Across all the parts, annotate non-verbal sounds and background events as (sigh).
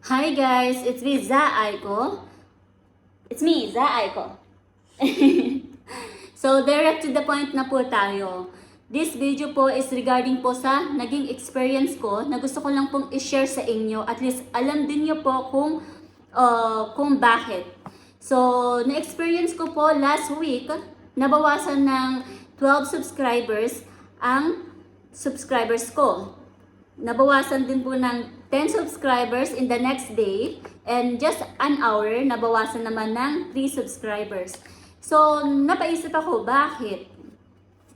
Hi guys, it's me, Za Aiko. It's me, Za Aiko. (laughs) so, direct to the point na po tayo. This video po is regarding po sa naging experience ko na gusto ko lang pong i-share sa inyo. At least alam din niyo po kung, uh, kung bakit. So, na-experience ko po last week, nabawasan ng 12 subscribers ang subscribers ko. Nabawasan din po ng 10 subscribers in the next day and just an hour, nabawasan naman ng 3 subscribers. So, napaisip ako, bakit?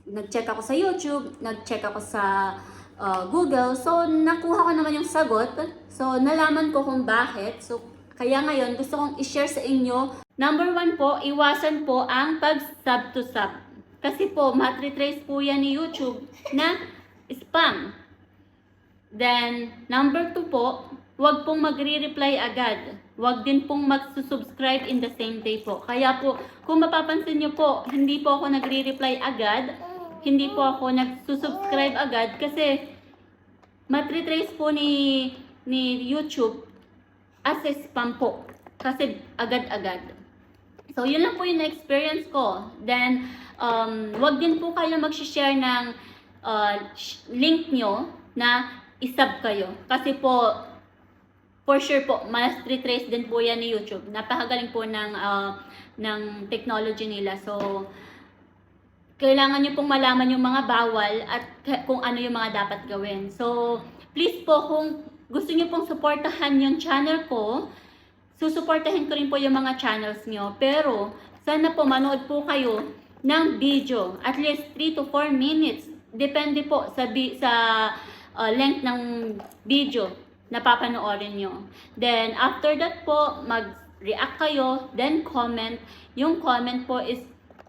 Nag-check ako sa YouTube, nag-check ako sa uh, Google. So, nakuha ko naman yung sagot. So, nalaman ko kung bakit. So, kaya ngayon, gusto kong i-share sa inyo. Number one po, iwasan po ang pag-sub to sub. Kasi po, matritrace po yan ni YouTube na spam. Then, number two po, huwag pong magre-reply agad. Huwag din pong mag-subscribe in the same day po. Kaya po, kung mapapansin nyo po, hindi po ako nagre-reply agad. Hindi po ako nag-subscribe agad kasi matritrace po ni, ni YouTube as a spam po. Kasi agad-agad. So, yun lang po yung na-experience ko. Then, um, wag din po kayo mag-share ng uh, link nyo na isub kayo. Kasi po, for sure po, mas retrace din po yan ni YouTube. Napakagaling po ng, uh, ng technology nila. So, kailangan nyo pong malaman yung mga bawal at kung ano yung mga dapat gawin. So, please po, kung gusto nyo pong supportahan yung channel ko, susuportahin ko rin po yung mga channels nyo. Pero, sana po manood po kayo ng video. At least 3 to 4 minutes. Depende po sa, sa uh, length ng video na papanoorin nyo. Then, after that po, mag-react kayo, then comment. Yung comment po is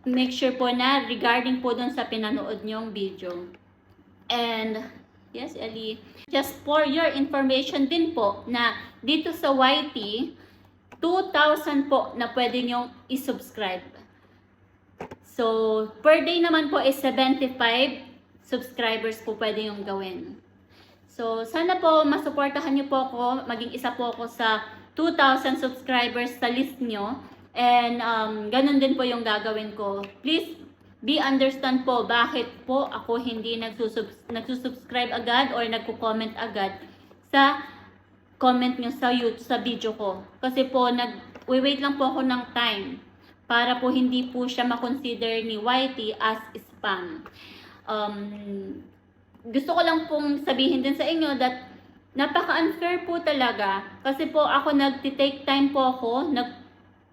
make sure po na regarding po dun sa pinanood nyong video. And, yes, Ellie, just for your information din po na dito sa YT, 2,000 po na pwede nyong isubscribe. So, per day naman po is 75 subscribers po pwede yung gawin. So, sana po masuportahan niyo po ako, maging isa po ako sa 2,000 subscribers sa list nyo. And um, ganun din po yung gagawin ko. Please be understand po bakit po ako hindi nagsusub nagsusubscribe agad or nagko-comment agad sa comment nyo sa YouTube, sa video ko. Kasi po, nag-wait lang po ako ng time para po hindi po siya makonsider ni YT as spam. Um, gusto ko lang pong sabihin din sa inyo that napaka-unfair po talaga. Kasi po ako nagti-take time po ako nag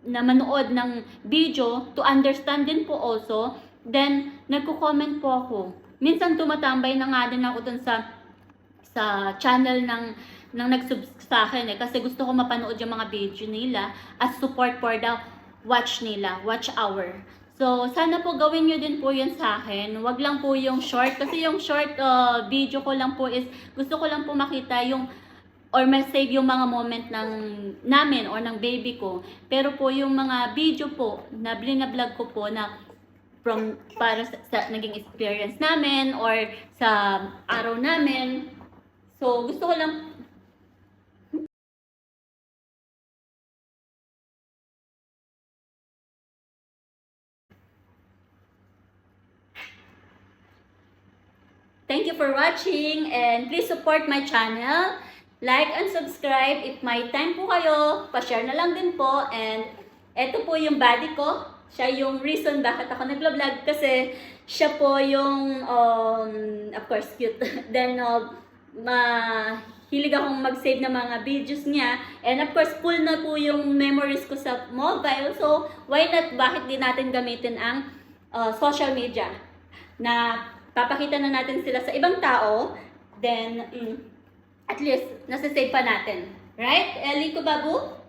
na manood ng video to understand din po also. Then nagko-comment po ako. Minsan tumatambay na nga din ako dun sa sa channel ng ng nagsub sa akin eh. Kasi gusto ko mapanood yung mga video nila as support for the watch nila watch hour So, sana po gawin nyo din po yun sa akin. Wag lang po yung short. Kasi yung short uh, video ko lang po is, gusto ko lang po makita yung, or ma-save yung mga moment ng namin or ng baby ko. Pero po yung mga video po, na blinablog ko po na from para sa, sa naging experience namin or sa araw namin. So, gusto ko lang Thank you for watching and please support my channel. Like and subscribe. If may time po kayo, pa-share na lang din po. And eto po yung body ko. Siya yung reason bakit ako nagla-vlog kasi siya po yung, um, of course, cute. (laughs) Then, uh, mahilig akong mag-save ng mga videos niya. And of course, full na po yung memories ko sa mobile. So, why not, bakit di natin gamitin ang uh, social media na papakita na natin sila sa ibang tao, then, mm, at least, nasa-save pa natin. Right? Ellie ko, babu?